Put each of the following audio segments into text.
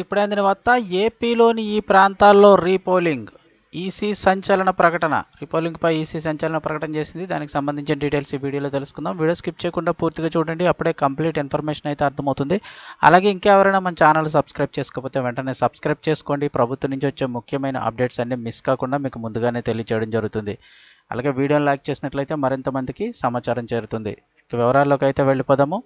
ఇప్పుడే అందిన వార్త ఏపీలోని ఈ ప్రాంతాల్లో రీపోలింగ్ ఈసీ సంచలన ప్రకటన. రీపోలింగ్పై ఈసీ సంచలన ప్రకటన చేసింది. దానికి సంబంధించిన డీటెయిల్స్ ఈ వీడియోలో తెలుసుకుందాం. వీడియో స్కిప్ చేయకుండా పూర్తిగా చూడండి. అప్పుడే కంప్లీట్ ఇన్ఫర్మేషన్ అయితే అర్థమవుతుంది. అలాగే ఇంకెవరైనా మన ఛానల్ సబ్స్క్రైబ్ చేసుకోకపోతే వెంటనే సబ్స్క్రైబ్ చేసుకోండి. ప్రభుత్వం నుంచి వచ్చే ముఖ్యమైన అప్డేట్స్ అన్ని మిస్ కాకుండా మీకు ముందుగానే తెలియజేయడం జరుగుతుంది. అలాగే వీడియోని లైక్ చేసినట్లయితే మరింత మందికి సమాచారం చేరుతుంది. వివరాల్లోకి అయితే వెళ్ళిపోదాము.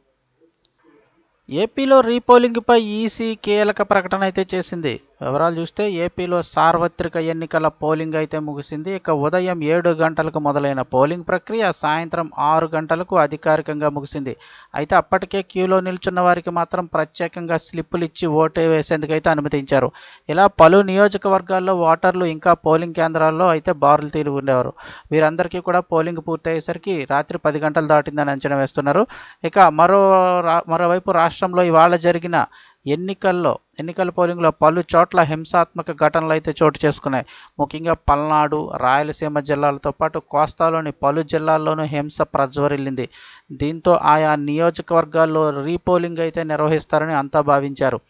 ఏపీలో రీపోలింగ్పై ఈసీ కీలక ప్రకటన అయితే చేసింది. వివరాలు చూస్తే ఏపీలో సార్వత్రిక ఎన్నికల పోలింగ్ అయితే ముగిసింది. ఇక ఉదయం ఏడు గంటలకు మొదలైన పోలింగ్ ప్రక్రియ సాయంత్రం ఆరు గంటలకు అధికారికంగా ముగిసింది. అయితే అప్పటికే క్యూలో నిల్చున్న వారికి మాత్రం ప్రత్యేకంగా స్లిప్పులు ఇచ్చి ఓటు వేసేందుకైతే అనుమతించారు. ఇలా పలు నియోజకవర్గాల్లో ఓటర్లు ఇంకా పోలింగ్ కేంద్రాల్లో అయితే బారులు తీరి ఉండేవారు. వీరందరికీ కూడా పోలింగ్ పూర్తయ్యేసరికి రాత్రి పది గంటలు దాటిందని అంచనా వేస్తున్నారు. ఇక మరో రా మరోవైపు రాష్ట్రంలో ఇవాళ జరిగిన ఎన్నికల్లో ఎన్నికల పోలింగ్లో పలు చోట్ల హింసాత్మక ఘటనలు అయితే చోటు చేసుకున్నాయి. ముఖ్యంగా పల్నాడు రాయలసీమ జిల్లాలతో పాటు కోస్తాలోని పలు జిల్లాల్లోనూ హింస ప్రజ్వరిల్లింది. దీంతో ఆయా నియోజకవర్గాల్లో రీపోలింగ్ అయితే నిర్వహిస్తారని అంతా భావించారు.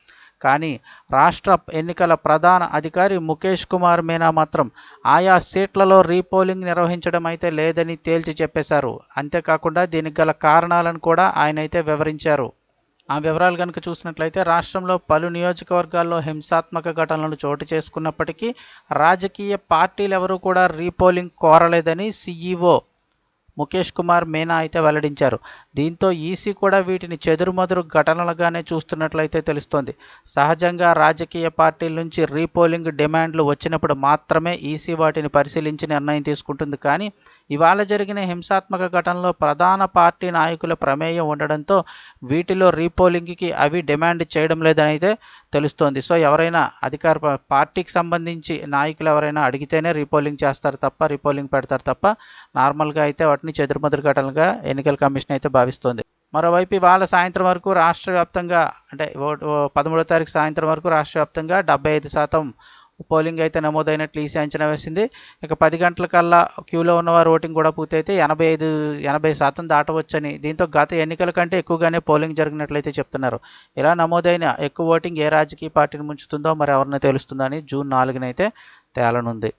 కానీ రాష్ట్ర ఎన్నికల ప్రధాన అధికారి ముఖేష్ కుమార్ మీనా మాత్రం ఆయా సీట్లలో రీపోలింగ్ నిర్వహించడం అయితే లేదని తేల్చి చెప్పేశారు. అంతేకాకుండా దీనికి గల కారణాలను కూడా ఆయన అయితే వివరించారు. ఆ వివరాలు కనుక చూసినట్లయితే రాష్ట్రంలో పలు నియోజకవర్గాల్లో హింసాత్మక ఘటనలు చోటు చేసుకున్నప్పటికీ రాజకీయ పార్టీలు ఎవరూ కూడా రీపోలింగ్ కోరలేదని సీఈఓ ముఖేష్ కుమార్ మీనా అయితే వెల్లడించారు. దీంతో ఈసీ కూడా వీటిని చెదురుమదురు ఘటనలుగానే చూస్తున్నట్లయితే తెలుస్తోంది. సహజంగా రాజకీయ పార్టీల నుంచి రీపోలింగ్ డిమాండ్లు వచ్చినప్పుడు మాత్రమే ఈసీ వాటిని పరిశీలించి నిర్ణయం తీసుకుంటుంది. కానీ ఇవాళ జరిగిన హింసాత్మక ఘటనలో ప్రధాన పార్టీ నాయకుల ప్రమేయం ఉండడంతో వీటిలో రీపోలింగ్కి అవి డిమాండ్ చేయడం లేదని అయితే తెలుస్తోంది. సో ఎవరైనా అధికార పార్టీకి సంబంధించి నాయకులు ఎవరైనా అడిగితేనే రీపోలింగ్ చేస్తారు తప్ప రీపోలింగ్ పెడతారు తప్ప నార్మల్గా అయితే వాటిని చెదురుమదురు ఘటనలుగా ఎన్నికల కమిషన్ అయితే భావిస్తోంది. మరోవైపు ఇవాళ సాయంత్రం వరకు రాష్ట్ర వ్యాప్తంగా అంటే ఓ- ఓ పదమూడో తారీఖు సాయంత్రం వరకు రాష్ట్ర వ్యాప్తంగా డెబ్బై ఐదు శాతం పోలింగ్ అయితే నమోదైనట్లు ఈసీ అంచనా వేసింది. ఇక పది గంటల కల్లా క్యూలో ఉన్నవారు ఓటింగ్ కూడా పూర్తయితే ఎనభై ఐదు ఎనభై శాతం దాటవచ్చని. దీంతో గత ఎన్నికల కంటే ఎక్కువగానే పోలింగ్ జరిగినట్లయితే చెప్తున్నారు. ఇలా నమోదైన ఎక్కువ ఓటింగ్ ఏ రాజకీయ పార్టీని ముంచుతుందో మరి ఎవరిని తెలుస్తుందని జూన్ నాలుగునైతే తేలనుంది.